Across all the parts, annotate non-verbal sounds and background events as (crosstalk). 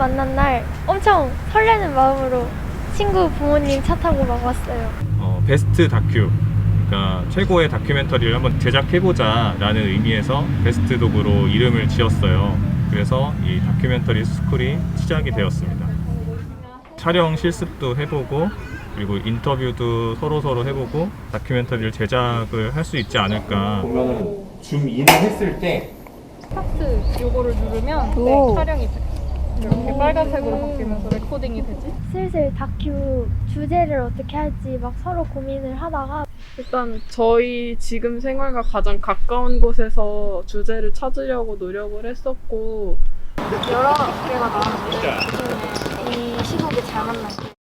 만난 날 엄청 설레는 마음으로 친구 부모님 차 타고 막 왔어요. 어, 베스트 다큐 그러니까 최고의 다큐멘터리를 한번 제작해보자 라는 의미에서 베스트 독으로 이름을 지었어요 그래서 이 다큐멘터리 스쿨이 시작이 되었습니다 촬영 실습도 해보고 그리고 인터뷰도 서로서로 해보고 다큐멘터리를 제작을 할 수 있지 않을까 보면은 줌 인을 했을 때 스타트 요거를 누르면 오. 네, 촬영이 돼. 이렇게 빨간색으로 바뀌면서 레코딩이 되지. 슬슬 다큐 주제를 어떻게 할지 막 서로 고민을 하다가 일단 저희 지금 생활과 가장 가까운 곳에서 주제를 찾으려고 노력을 했었고 여러 개가 나왔는데 이 시국에 잘 만났어요.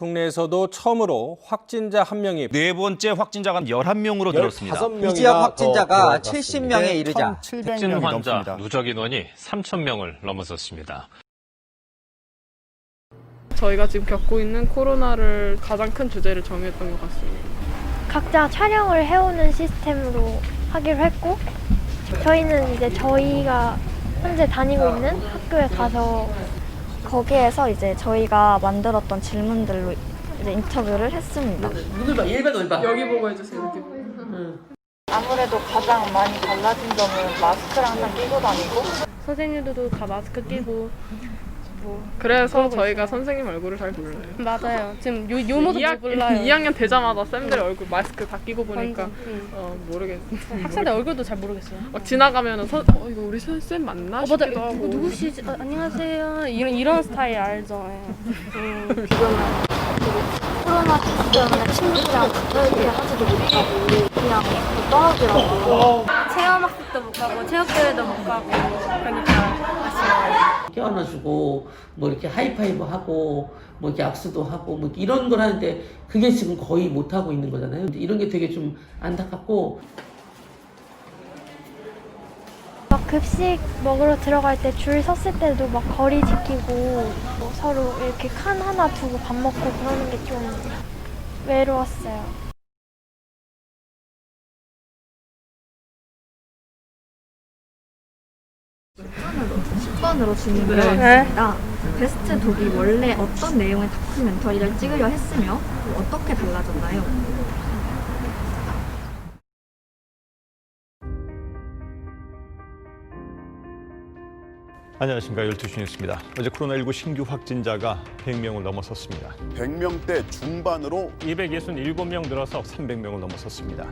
국내에서도 처음으로 확진자 한 명이 네 번째 확진자가 11명으로 늘었습니다. 이 지역 확진자가 70명에 이르자 확진 환자 누적 인원이 3,000명을 넘어섰습니다. 저희가 지금 겪고 있는 코로나를 가장 큰 주제를 정했던 것 같습니다. 각자 촬영을 해오는 시스템으로 하기로 했고 저희는 이제 저희가 현재 다니고 있는 학교에 가서 거기에서 이제 저희가 만들었던 질문들로 이제 인터뷰를 했습니다. 여기 보고 해주세요. 여기 보고. 아무래도 가장 많이 달라진 점은 마스크를 항상 끼고 다니고 선생님들도 다 마스크 끼고 그래서 저희가 선생님 얼굴을 잘 몰라요. 맞아요. 지금 요, 요 모습 2학, 몰라요. 2학년 되자마자 쌤들 얼굴 마스크 다 끼고 보니까 완전, 응. 어 모르겠어. 학생들 얼굴도 잘 모르겠어요. 막 지나가면은 선, 어 이거 우리 선- 쌤 맞나 어, 맞아. 싶기도 하고. 누구, 누구시지? 어, 안녕하세요. 이런 이런 스타일 알죠? 예. 코로나 때문에 친구들이랑 가까이 하지도 못하고 그냥 떨어지라고 체험학습도 못 가고 체육대회도 못 가고 그러니까. 껴안아주고 뭐 이렇게 하이파이브 하고 뭐 이렇게 악수도 하고 뭐 이런 걸 하는데 그게 지금 거의 못 하고 있는 거잖아요. 이런 게 되게 좀 안타깝고 막 급식 먹으러 들어갈 때 줄 섰을 때도 막 거리 지키고 뭐 서로 이렇게 칸 하나 두고 밥 먹고 그러는 게 좀 외로웠어요. 번으로 질문을 네. 드렸습니다. 베스트 독이 원래 어떤 내용의 다큐멘터리를 찍으려 했으며 또 어떻게 달라졌나요? 안녕하십니까 12시 뉴스입니다. 어제 코로나19 신규 확진자가 100명을 넘어섰습니다. 100명대 중반으로 267명 늘어서 300명을 넘어섰습니다.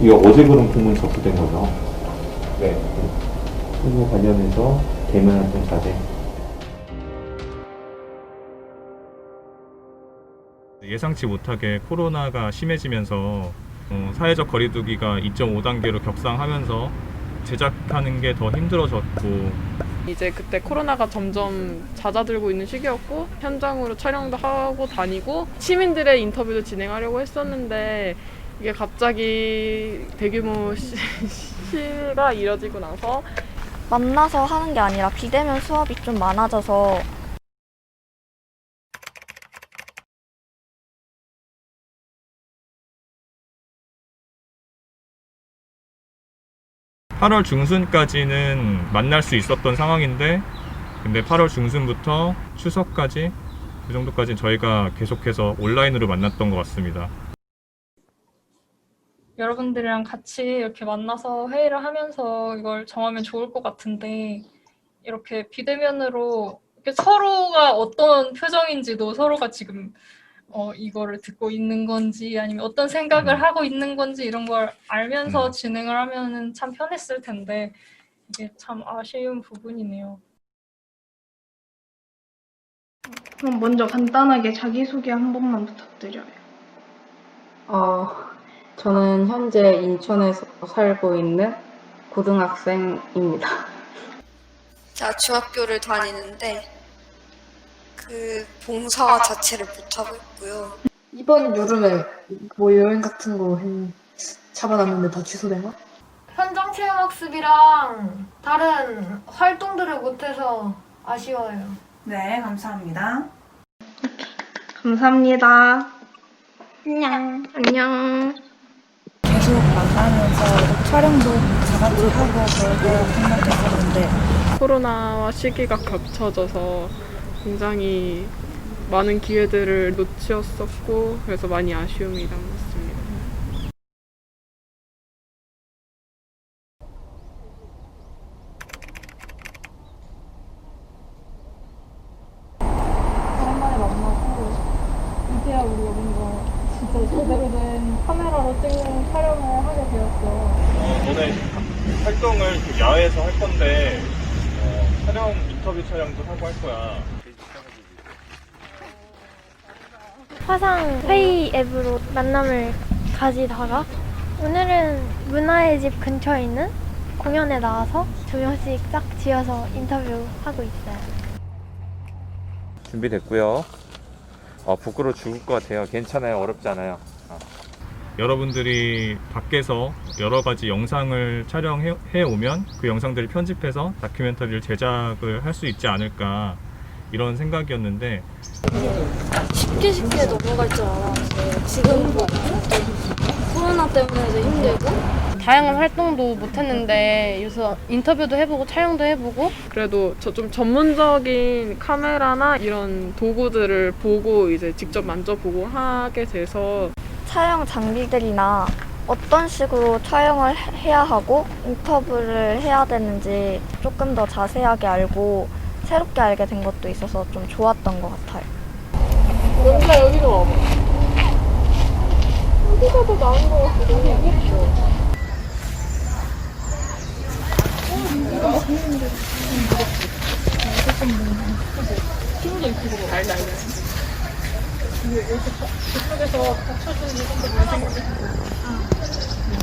이거 어제 그런 공문 접수된 거죠? 네. 그거 관련해서 대면 활동 자제. 예상치 못하게 코로나가 심해지면서 어, 사회적 거리두기가 2.5단계로 격상하면서 제작하는 게 더 힘들어졌고 이제 그때 코로나가 점점 잦아들고 있는 시기였고 현장으로 촬영도 하고 다니고 시민들의 인터뷰도 진행하려고 했었는데 이게 갑자기 대규모 시, 시가 이뤄지고 나서 만나서 하는 게 아니라 비대면 수업이 좀 많아져서 8월 중순까지는 만날 수 있었던 상황인데 근데 8월 중순부터 추석까지 그 정도까지는 저희가 계속해서 온라인으로 만났던 것 같습니다. 여러분들이랑 같이 이렇게 만나서 회의를 하면서 이걸 정하면 좋을 것 같은데 이렇게 비대면으로 이렇게 서로가 어떤 표정인지도 서로가 지금 어, 이거를 듣고 있는 건지 아니면 어떤 생각을 음. 하고 있는 건지 이런 걸 알면서 음. 진행을 하면은 참 편했을 텐데 이게 참 아쉬운 부분이네요. 그럼 먼저 간단하게 자기소개 한 번만 부탁드려요. 어, 저는 현재 인천에서 살고 있는 고등학생입니다. 제가 중학교를 다니는데 그 봉사 자체를 못하고 있고요. 이번 여름에 뭐 여행 같은 거 잡아놨는데 다 취소된 거? 현장 체험 학습이랑 다른 활동들을 못해서 아쉬워요. 네, 감사합니다. 감사합니다. 안녕. 안녕. 만나면서 촬영도 다 같이 하고 그러고 생각했었는데 코로나와 시기가 겹쳐져서 굉장히 많은 기회들을 놓치었었고 그래서 많이 아쉬움이 남았습니다. 오랜만에 만나고 이제야 우리가 뭔가 진짜 제대로 된 카메라로 찍는 촬영을 하게 되었어. 오늘 활동을 그 야외에서 할 건데 어, 촬영 인터뷰 촬영도 하고 할 거야. 화상 회의 앱으로 만남을 가지다가 오늘은 문화의 집 근처에 있는 공연에 나와서 두 명씩 짝 지어서 인터뷰하고 있어요. 준비됐고요. 어, 부끄러워 죽을 것 같아요. 괜찮아요. 어렵지 않아요. 여러분들이 밖에서 여러 가지 영상을 촬영해 해 오면 그 영상들을 편집해서 다큐멘터리를 제작을 할 수 있지 않을까 이런 생각이었는데 쉽게 쉽게 넘어갈 줄 알았어요. 지금 뭐 코로나 때문에 이제 힘들고 다양한 활동도 못했는데 요새 인터뷰도 해보고 촬영도 해보고 그래도 저 좀 전문적인 카메라나 이런 도구들을 보고 이제 직접 만져보고 하게 돼서 촬영 장비들이나 어떤 식으로 촬영을 해야 하고 인터뷰를 해야 되는지 조금 더 자세하게 알고 새롭게 알게 된 것도 있어서 좀 좋았던 것 같아요. 연주야 여기로 와봐. 여기가 더 나은 것 같기도 해. 친구도 있고 알다 알다. 근데 받쳐주는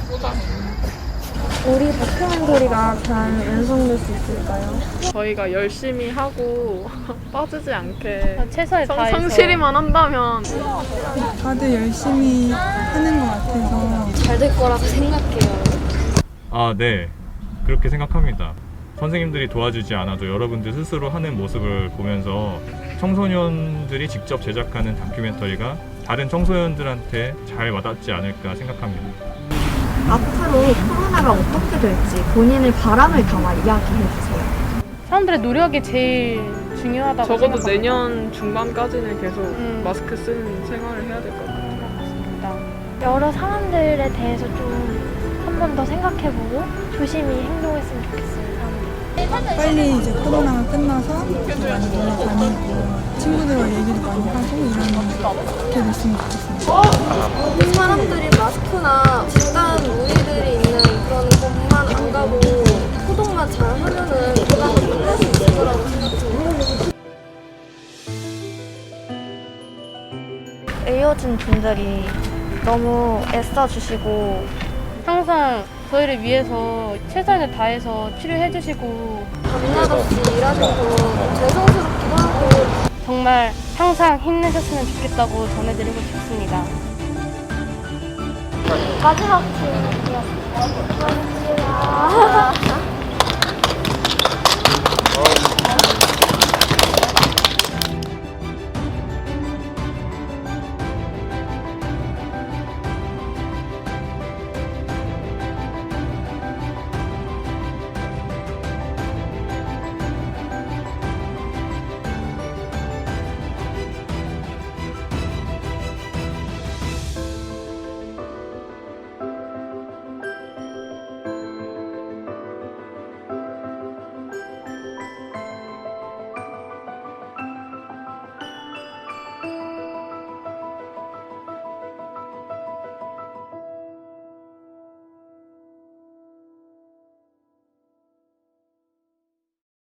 좀더. 우리 다큐멘터리가 잘 완성될 수 있을까요? 저희가 열심히 하고 (laughs) 빠지지 않게 최선을 성, 다해서. 성실히만 한다면 다들 열심히 하는 것 같아서 잘 될 거라고 생각해요. 아, 네. 그렇게 생각합니다. 선생님들이 도와주지 않아도 여러분들 스스로 하는 모습을 보면서 청소년들이 직접 제작하는 다큐멘터리가 다른 청소년들한테 잘 와닿지 않을까 생각합니다. 앞으로 코로나가 어떻게 될지 본인의 바람을 담아 이야기해 주세요. 사람들의 노력이 제일 중요하다고 적어도 생각합니다. 내년 중반까지는 계속 마스크 쓰는 생활을 해야 될 것 같아요. 여러 상황들에 대해서 좀 한 번 더 생각해보고 조심히 행동했으면 좋겠어요. 사람들. 빨리 이제 코로나가 끝나서 더 많이 놀러 다니고 친구들과 얘기도 많이 하고 이렇게 됐으면 좋겠습니다. 사람들이 마스크나 집단 무리들이 있는 그런 곳만 안 가고 소독만 잘 하면은 그나마 끝낼 수 있을 거라고 생각해요. 의료진 분들이 너무 애써주시고 항상 저희를 위해서 최선을 다해서 치료해 주시고 밤낮없이 일하셔서 죄송스럽기도 하고 정말 항상 힘내셨으면 좋겠다고 전해드리고 싶습니다. 마지막 질문이요. 감사합니다. (laughs) (laughs)